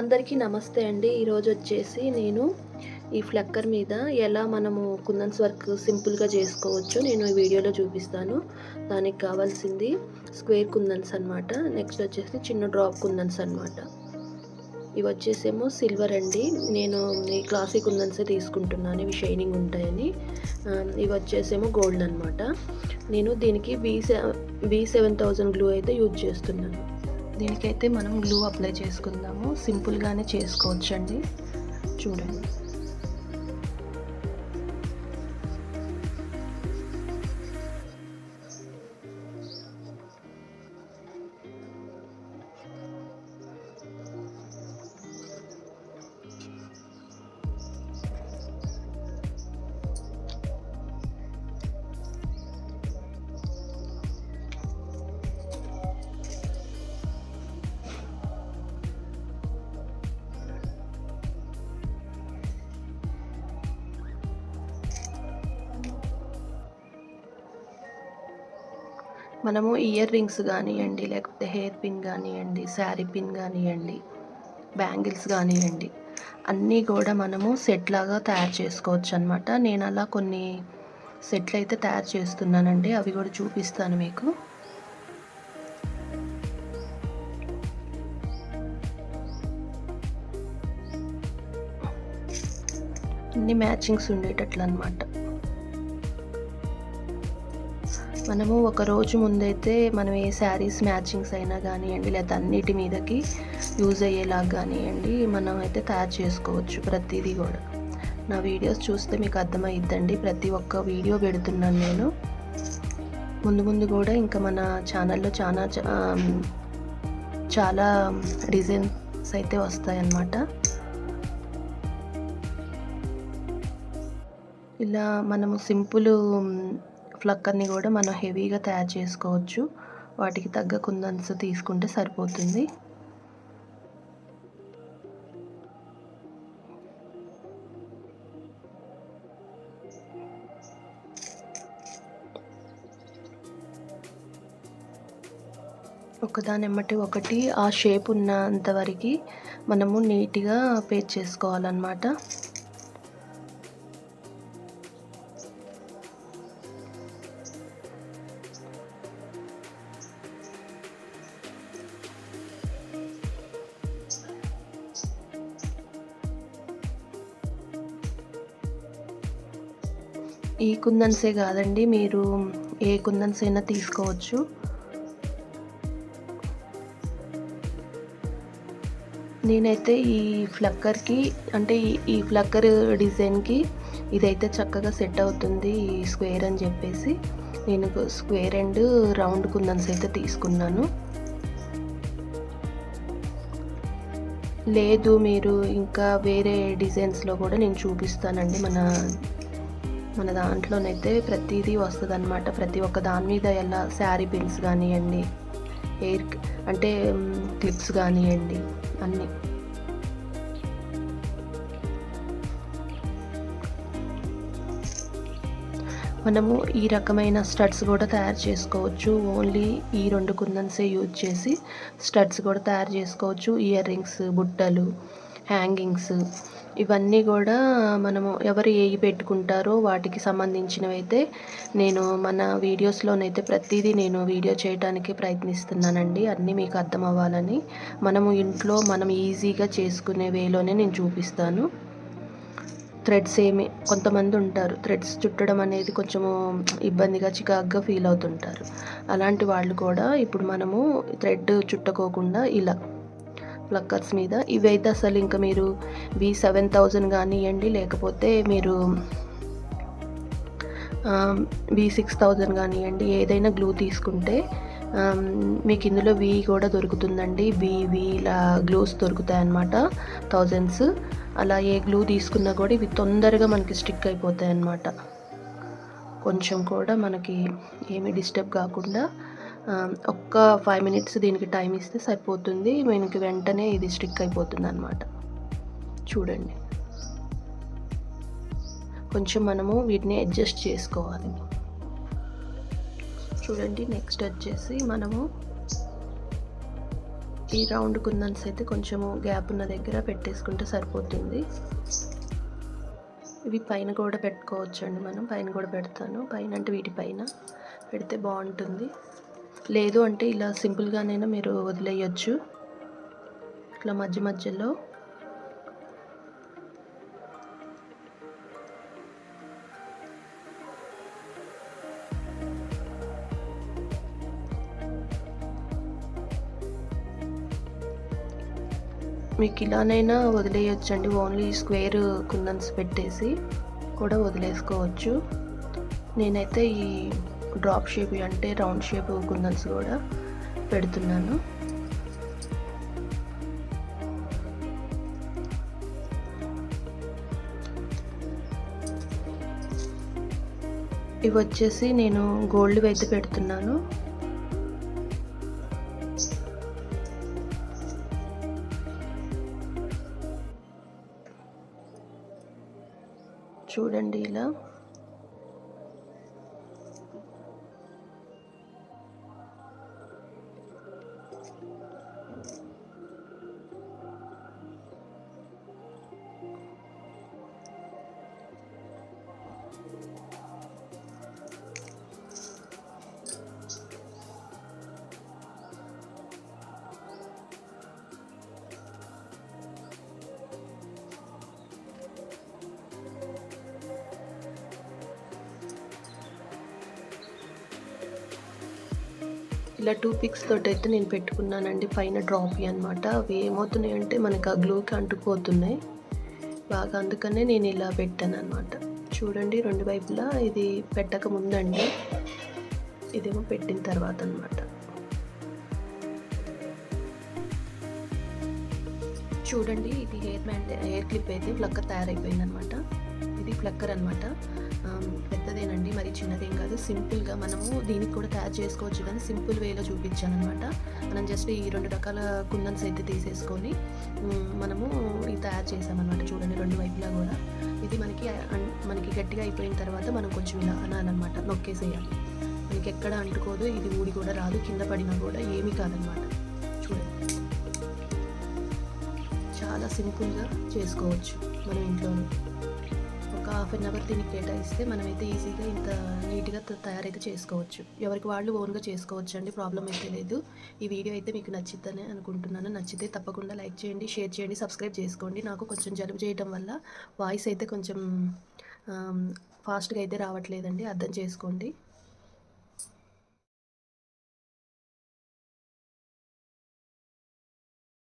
అందరికీ నమస్తే అండి. ఈరోజు వచ్చేసి నేను ఈ ఫ్లక్కర్ మీద ఎలా మనము కుందన్స్ వర్క్ సింపుల్గా చేసుకోవచ్చు నేను ఈ వీడియోలో చూపిస్తాను. దానికి కావాల్సింది స్క్వేర్ కుందన్స్ అనమాట నెక్స్ట్ వచ్చేసి చిన్న డ్రాప్ కుందన్స్ అనమాట ఇవి వచ్చేసేమో సిల్వర్ అండి. నేను ఈ క్లాసిక్ కుందన్సే తీసుకుంటున్నాను. ఇవి షైనింగ్ ఉంటాయని. ఇవి వచ్చేసేమో గోల్డ్ అనమాట నేను దీనికి B seven B seven thousand glue అయితే యూజ్ చేస్తున్నాను. దీనికైతే మనం గ్లూ అప్లై చేసుకుందాము. సింపుల్గానే చేసుకోవచ్చండి. చూడండి. మనము ఇయర్ రింగ్స్ కానివ్వండి లేకపోతే హెయిర్ పిన్ కానివ్వండి శారీ పిన్ కానివ్వండి బ్యాంగిల్స్ కానివ్వండి అన్నీ కూడా మనము సెట్ లాగా తయారు చేసుకోవచ్చు అనమాట నేను అలా కొన్ని సెట్లు అయితే తయారు చేస్తున్నానండి. అవి కూడా చూపిస్తాను మీకు. అన్ని మ్యాచింగ్స్ ఉండేటట్లు అనమాట మనము ఒక రోజు ముందైతే మనం ఏ శారీస్ మ్యాచింగ్స్ అయినా కానివ్వండి లేదా అన్నిటి మీదకి యూజ్ అయ్యేలాగా కానివ్వండి మనం అయితే తయారు చేసుకోవచ్చు ప్రతిదీ కూడా. నా వీడియోస్ చూస్తే మీకు అర్థమైద్దండి ప్రతి ఒక్క వీడియో పెడుతున్నాను నేను. ముందు ముందు కూడా ఇంకా మన ఛానల్లో చాలా చాలా డిజైన్స్ అయితే వస్తాయన్నమాట. ఇలా మనము సింపుల్ ఫ్లక్కర్ని కూడా మనం హెవీగా తయారు చేసుకోవచ్చు. వాటికి తగ్గ కుందన్స్ తీసుకుంటే సరిపోతుంది. ఒకదాని ఎమ్మటి ఒకటి ఆ షేప్ ఉన్నంత వరకు మనము నీట్గా పేస్ట్ చేసుకోవాలన్నమాట. ఈ కుందన్సే కాదండి మీరు ఏ కుందన్స్ అయినా తీసుకోవచ్చు. నేనైతే ఈ ఫ్లక్కర్కి అంటే ఈ- ఈ ఫ్లక్కర్ డిజైన్కి ఇదైతే చక్కగా సెట్ అవుతుంది ఈ స్క్వేర్ అని చెప్పేసి. నేను స్క్వేర్ అండ్ రౌండ్ కుందన్స్ అయితే తీసుకున్నాను. లేదు మీరు ఇంకా వేరే డిజైన్స్లో కూడా నేను చూపిస్తానండి మన మన దాంట్లోనైతే ప్రతిదీ వస్తుంది అనమాట ప్రతి ఒక్క దాని మీద ఎలా శారీ పిన్స్ కానివ్వండి హెయిర్ అంటే క్లిప్స్ కానివ్వండి అన్నీ. మనము ఈ రకమైన స్టడ్స్ కూడా తయారు చేసుకోవచ్చు. ఓన్లీ ఈ రెండు కుందన్సే యూజ్ చేసి స్టడ్స్ కూడా తయారు చేసుకోవచ్చు. ఇయర్ రింగ్స్ బుట్టలు హ్యాంగింగ్స్ ఇవన్నీ కూడా మనము ఎవరు ఏవి పెట్టుకుంటారో వాటికి సంబంధించినవి అయితే నేను మన వీడియోస్లోనైతే ప్రతిదీ నేను వీడియో చేయడానికి ప్రయత్నిస్తున్నానండి. అన్నీ మీకు అర్థం అవ్వాలని మనము ఇంట్లో మనం ఈజీగా చేసుకునే వేలోనే నేను చూపిస్తాను. థ్రెడ్స్ ఏమి కొంతమంది ఉంటారు థ్రెడ్స్ చుట్టడం అనేది కొంచెము ఇబ్బందిగా చికాగ్గా ఫీల్ అవుతుంటారు. అలాంటి వాళ్ళు కూడా ఇప్పుడు మనము థ్రెడ్ చుట్టకోకుండా ఇలా ప్లక్కర్స్ మీద. ఇవైతే అసలు ఇంకా మీరు వి సెవెన్ థౌజండ్ కానివ్వండి లేకపోతే మీరు వి సిక్స్ థౌజండ్ కానివ్వండి ఏదైనా గ్లూ తీసుకుంటే మీకు ఇందులో వి కూడా దొరుకుతుందండి. వి వి ఇలా గ్లూస్ దొరుకుతాయి అన్నమాట థౌజండ్స్. అలా ఏ గ్లూ తీసుకున్నా కూడా ఇవి తొందరగా మనకి స్టిక్ అయిపోతాయి అన్నమాట కొంచెం కూడా మనకి ఏమీ డిస్టర్బ్ కాకుండా ఒక్క ఫైవ్ మినిట్స్ దీనికి టైం ఇస్తే సరిపోతుంది. మనకి వెంటనే ఇది స్టిక్ అయిపోతుంది అనమాట చూడండి. కొంచెం మనము వీటిని అడ్జస్ట్ చేసుకోవాలి. చూడండి నెక్స్ట్ వచ్చేసి మనము ఈ రౌండ్ కుందన్స్ అయితే కొంచెము గ్యాప్ ఉన్న దగ్గర పెట్టేసుకుంటే సరిపోతుంది. ఇవి పైన కూడా పెట్టుకోవచ్చండి మనం. పైన కూడా పెడతాను. పైన అంటే వీటి పైన పెడితే బాగుంటుంది. లేదు అంటే ఇలా సింపుల్గానైనా మీరు వదిలేయచ్చు. ఇట్లా మధ్య మధ్యలో. మీకు ఇలానైనా వదిలేయచ్చండి. ఓన్లీ స్క్వేర్ కుందన్స్ పెట్టేసి కూడా వదిలేసుకోవచ్చు. నేనైతే ఈ డ్రాప్ షేప్ అంటే రౌండ్ షేప్ కుందన్స్ కూడా పెడుతున్నాను. ఇవి వచ్చేసి నేను గోల్డ్ అయితే పెడుతున్నాను. చూడండి ఇలా. ఇలా టూ పిక్స్ తోటి అయితే నేను పెట్టుకున్నానండి పైన డ్రాపీ అనమాట అవి ఏమవుతున్నాయి అంటే మనకు ఆ గ్లూకి అంటుకుపోతున్నాయి. బాగా అందుకనే నేను ఇలా పెట్టాను అనమాట చూడండి రెండు వైపులా ఇది పెట్టక ముందండి. ఇదేమో పెట్టిన తర్వాత అనమాట చూడండి ఇది హెయిర్ బ్యాండ్ హెయిర్ క్లిప్ అయితే ప్లక్క తయారైపోయింది అనమాట ఇది ఫ్లక్కర్ అనమాట పెద్దదేనండి మరి చిన్నదేం కాదు. సింపుల్గా మనము దీనికి కూడా తయారు చేసుకోవచ్చు కానీ సింపుల్ వేలో చూపించాను అనమాట మనం జస్ట్ ఈ రెండు రకాల కుందన్స్ అయితే తీసేసుకొని మనము ఇది తయారు చేసామన్నమాట చూడండి రెండు వైపులా కూడా. ఇది మనకి మనకి గట్టిగా అయిపోయిన తర్వాత మనం కొంచెం ఇలా అనాలన్నమాట నొక్కేసేయాలి. మనకి ఎక్కడ అంటుకోదు ఇది ఊడి కూడా రాదు కింద పడినా కూడా ఏమీ కాదనమాట చూడండి. చాలా సింపుల్గా చేసుకోవచ్చు మనం ఇంట్లోనే. హాఫ్ అన్ అవర్ దీనికి కేటాయిస్తే మనమైతే ఈజీగా ఇంత నీట్గా తయారైతే చేసుకోవచ్చు. ఎవరికి వాళ్ళు ఓన్గా చేసుకోవచ్చు అండి ప్రాబ్లం అయితే లేదు. ఈ వీడియో అయితే మీకు నచ్చిద్దని అనుకుంటున్నాను. నచ్చితే తప్పకుండా లైక్ చేయండి షేర్ చేయండి సబ్స్క్రైబ్ చేసుకోండి. నాకు కొంచెం జలుబు చేయడం వల్ల వాయిస్ అయితే కొంచెం ఫాస్ట్గా అయితే రావట్లేదండి. అర్థం చేసుకోండి.